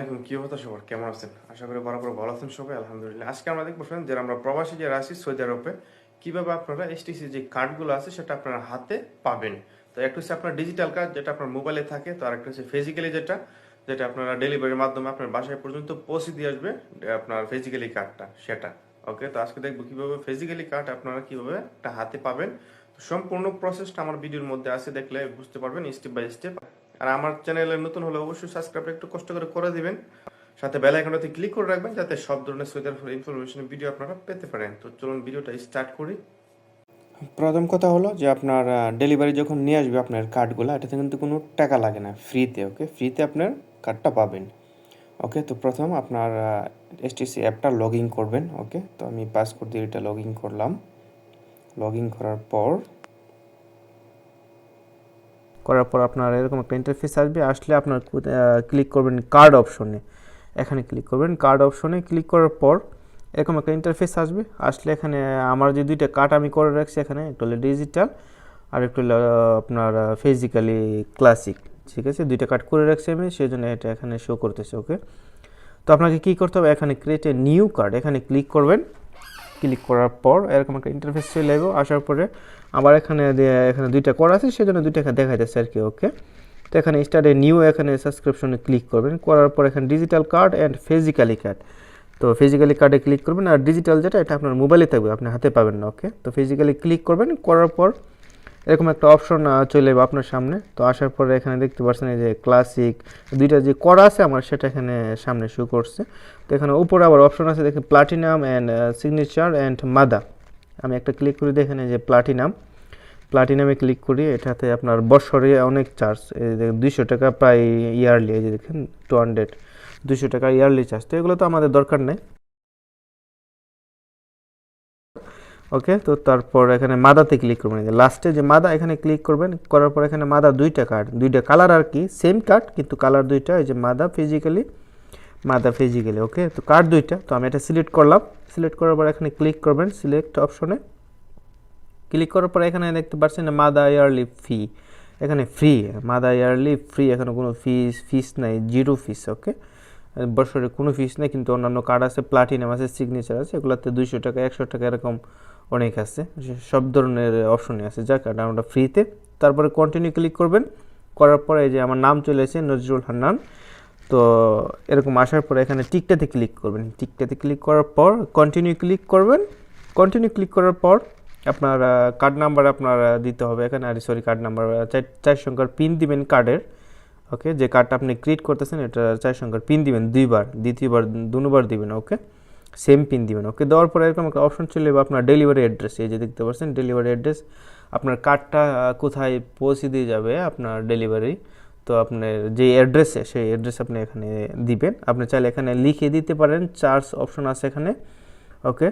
আলাইকুম, কি অবস্থা সবার? কেমন আছেন? আশা করি বরাবর ভালো আছেন সবাই, আলহামদুলিল্লাহ। আজকে আমরা দেখব শুনেন যে আমরা প্রবাসী যারা আছি সৌদি আরবে, কীভাবে আপনারা এসটিসি যে কার্ডগুলো আছে সেটা আপনারা হাতে পাবেন। তো একটা হচ্ছে আপনার ডিজিটাল কার্ড যেটা আপনার মোবাইলে থাকে, তো আরেকটা হচ্ছে ফিজিক্যালি যেটা যেটা আপনারা ডেলিভারির মাধ্যমে আপনার বাসায় পর্যন্ত পৌঁছে দিয়ে আসবে আপনার ফিজিক্যালি কার্ডটা সেটা। ওকে তো আজকে দেখব কীভাবে ফিজিক্যালি কার্ড আপনারা কীভাবে একটা হাতে পাবেন। সম্পূর্ণ প্রসেসটা আমার ভিডিওর মধ্যে আছে, দেখলে বুঝতে পারবেন স্টেপ বাই স্টেপ আর আমার চ্যানেলে নতুন হলে অবশ্যই সাবস্ক্রাইব একটু কষ্ট করে করে দিবেন। সাথে বেল আইকনটাতে ক্লিক করে রাখবেন যাতে সব ধরনের সুইদার ইনফরমেশন ভিডিও আপনারা পেতে পারেন। তো চলুন ভিডিওটা স্টার্ট করি। প্রথম কথা হলো যে আপনার ডেলিভারি যখন নিয়ে আসবে আপনার কার্ডগুলো এটাতে কিন্তু কোনো টাকা লাগে না। ফ্রিতে ওকে ফ্রিতে আপনার কার্ডটা পাবেন। ওকে তো প্রথম আপনার এসটিসি অ্যাপটা লগ ইন করবেন ওকে তো আমি পাসপোর্ট দিয়ে এটা লগ ইন করলাম। লগ ইন করার পর করার পর আপনার এরকম একটা ইন্টারফেস আসবে, আসলে আপনার ক্লিক করবেন কার্ড অপশনে এখানে ক্লিক করবেন কার্ড অপশনে ক্লিক করার পর এরকম একটা ইন্টারফেস আসবে। আসলে এখানে আমার যে দুইটা কার্ড আমি করে রাখছি এখানে, একটা হলো ডিজিটাল আর একটা হলো আপনার ফিজিক্যালি ক্লাসিক ঠিক আছে? দুইটা কার্ড করে রাখছি আমি সেই জন্য এটা এখানে শো করতেছে ওকে তো আপনাকে কী করতে হবে? এখানে ক্রিয়েট এ নিউ কার্ড এখানে ক্লিক করবেন। ক্লিক করার পর এরকম একটা ইন্টারফেস চলে আসবে আসার পরে আবার এখানে এখানে দুইটা করা আছে, সেজন্য দুইটা এখানে দেখা যাচ্ছে আর কি ওকে তো এখানে স্টার্টে নিউ এখানে সাবস্ক্রিপশনে ক্লিক করবেন, করার পর এখানে digital card and physically card তো ফিজিক্যালি কার্ডে ক্লিক করবেন, আর ডিজিটাল যেটা, এটা আপনার মোবাইলে থাকবে, আপনি হাতে পাবেন না ওকে তো ফিজিক্যালি ক্লিক করবেন, করার পর এরকম একটা অপশন চলে যাবে আপনার সামনে। তো আসার পরে এখানে দেখতে পাচ্ছেন এই যে ক্লাসিক দুইটা যে করা আছে আমার, সেটা এখানে সামনে শো করছে। তো এখানে উপরে আবার অপশন আছে, দেখে প্লাটিনাম অ্যান্ড সিগনেচার অ্যান্ড মাদা আমি একটা ক্লিক করি, দেখেন যে প্লাটিনাম প্লাটিনামে ক্লিক করি, এটাতে আপনার বছরে অনেক চার্জ এই দুইশো টাকা প্রায় ইয়ারলি এই যে দেখেন টু হান্ড্রেড দুশো টাকা ইয়ারলি চার্জ তো এগুলো তো আমাদের দরকার নেই। ওকে তো তারপর এখানে মাদাতে ক্লিক করবেন লাস্টে যে মাদা এখানে ক্লিক করবেন, করার পর এখানে মাদা দুইটা কার্ড দুইটা কালার আর কি সেম কার্ড কিন্তু কালার দুইটা, এই যে মাদা ফিজিক্যালি মাদা ফিজিক্যালি ওকে তো কার্ড দুইটা, তো আমি এটা সিলেক্ট করলাম সিলেক্ট করার পর এখানে ক্লিক করবেন সিলেক্ট অপশনে ক্লিক করার পর এখানে দেখতে পাচ্ছেন মাদা ইয়ারলি ফি এখানে ফ্রি মাদা ইয়ারলি ফ্রি এখানে কোনো ফিস ফিস নাই জিরো ফিস ওকে বছরে কোনো ফিস নেই, কিন্তু অন্যান্য কার্ড আছে প্লাটিনাম আছে সিগনেচার আছে, এগুলোতে দুইশো টাকা, একশো টাকা এরকম অনেক আছে সব ধরনের অপশনই আছে। এটা আমরা ফ্রিতে তারপরে কন্টিনিউ ক্লিক করবেন। করার পরে এই যে আমার নাম চলে এসেছে, নজরুল হান্নান। তো এরকম আসার পরে এখানে টিকটাতে ক্লিক করবেন। টিকটাতে ক্লিক করার পর কন্টিনিউ ক্লিক করবেন। কন্টিনিউ ক্লিক করার পর আপনার কার্ড নাম্বার আপনার দিতে হবে এখানে। আর সরি কার্ড নাম্বার চার চার সংখ্যার পিন দিবেন কার্ডের ওকে যে কার্ডটা আপনি ক্রিয়েট করতেছেন, এটা চার সংখ্যার পিন দিবেন দুইবার। দ্বিতীয়বার, দুবার দিবেন ওকে সেম পিন দিবেন। ওকে দেওয়ার পরে এরকম একটা অপশন চলে যাবে আপনার ডেলিভারি অ্যাড্রেস এই যে দেখতে পাচ্ছেন ডেলিভারি অ্যাড্রেস আপনার কার্ডটা কোথায় পৌঁছে দিয়ে যাবে আপনার ডেলিভারি তো আপনার যে অ্যাড্রেসে সেই অ্যাড্রেস আপনি এখানে দিবেন। আপনি চাইলে এখানে লিখে দিতে পারেন চার্জ অপশন আছে এখানে। ওকে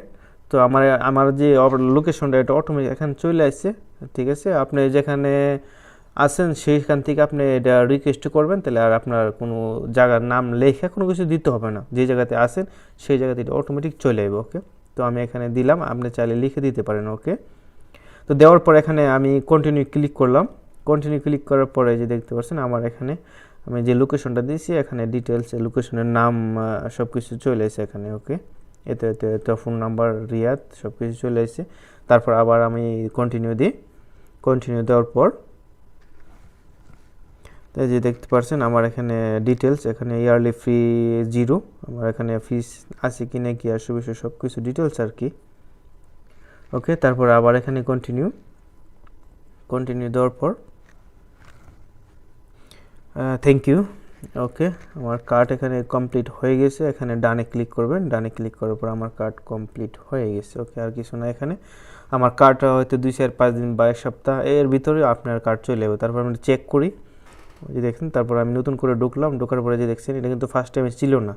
তো আমার আমার যে লোকেশনটা এটা অটোমেটিক এখানে চলে আসছে। ঠিক আছে, আপনি যেখানে আছেন, সেইখান থেকে আপনি এটা রিকোয়েস্ট করবেন, তাহলে আর আপনার কোনো জায়গার নাম লেখা কোনো কিছু দিতে হবে না। যে জায়গাতে আসেন সেই জায়গাতে এটা অটোমেটিক চলে যাবে ওকে তো আমি এখানে দিলাম, আপনি চাইলে লিখে দিতে পারেন ওকে তো দেওয়ার পর এখানে আমি কন্টিনিউ ক্লিক করলাম। কন্টিনিউ ক্লিক করার পরে যে দেখতে পাচ্ছেন, আমার এখানে আমি যে লোকেশনটা দিয়েছি, এখানে ডিটেলস লোকেশনের নাম সব কিছু চলে এসেছে এখানে ওকে এতে এতে এতে ফোন নাম্বার রিয়াদ সব কিছু চলে এসেছে। তারপর আবার আমি কন্টিনিউ দিই। কন্টিনিউ দেওয়ার পর তাই যে দেখতে পাচ্ছেন আমার এখানে ডিটেলস এখানে ইয়ারলি ফ্রি জিরো আমার এখানে ফিস আছে কি না কি আসবে বিষয় সব কিছু ডিটেলস আর কি। ওকে তারপর আবার এখানে কন্টিনিউ কন্টিনিউ দেওয়ার পর থ্যাংক ইউ ওকে আমার কার্ড এখানে কমপ্লিট হয়ে গেছে, এখানে ডানে ক্লিক করবেন, ডানে ক্লিক করার পর আমার কার্ড কমপ্লিট হয়ে গেছে ওকে আর কিছু না এখানে। আমার কার্ডটা হয়তো দুই চার পাঁচ দিন বা এক সপ্তাহ, এর ভিতরে আপনার কার্ড চলে যাবে, তারপর আমি চেক করি। যে দেখছেন, তারপর আমি নতুন করে ঢুকলাম, ঢোকার পরে যে দেখছেন, এটা কিন্তু ফার্স্ট টাইমে ছিল না।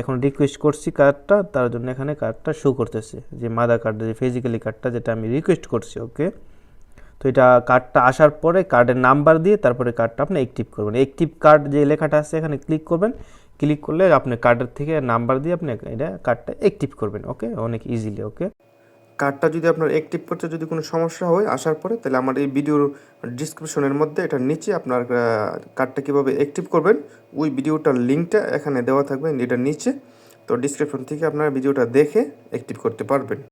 এখন রিকোয়েস্ট করছি কার্ডটা তার জন্য এখানে কার্ডটা শো করতেছে, যে মাদা কার্ড যে ফিজিক্যালি কার্ডটা যেটা আমি রিকোয়েস্ট করছি ওকে তো এটা কার্ডটা আসার পরে কার্ডের নাম্বার দিয়ে তারপরে কার্ডটা আপনি অ্যাক্টিভ করবেন। অ্যাক্টিভ কার্ড যে লেখাটা আছে, এখানে ক্লিক করবেন। ক্লিক করলে আপনি কার্ডের থেকে নাম্বার দিয়ে আপনি এটা কার্ডটা অ্যাক্টিভ করবেন ওকে অনেক ইজিলি ওকে কার্ডটা যদি আপনার অ্যাক্টিভ করতে যদি কোনো সমস্যা হয়, আসার পরে, তাহলে আমার এই ভিডিওর ডিসক্রিপশনের মধ্যে এটার নিচে আপনার কার্ডটা কীভাবে অ্যাক্টিভ করবেন, ওই ভিডিওটার লিঙ্কটা এখানে দেওয়া থাকবে, এটার নিচে। তো ডিসক্রিপশন থেকে আপনারা ভিডিওটা দেখে অ্যাক্টিভ করতে পারবেন।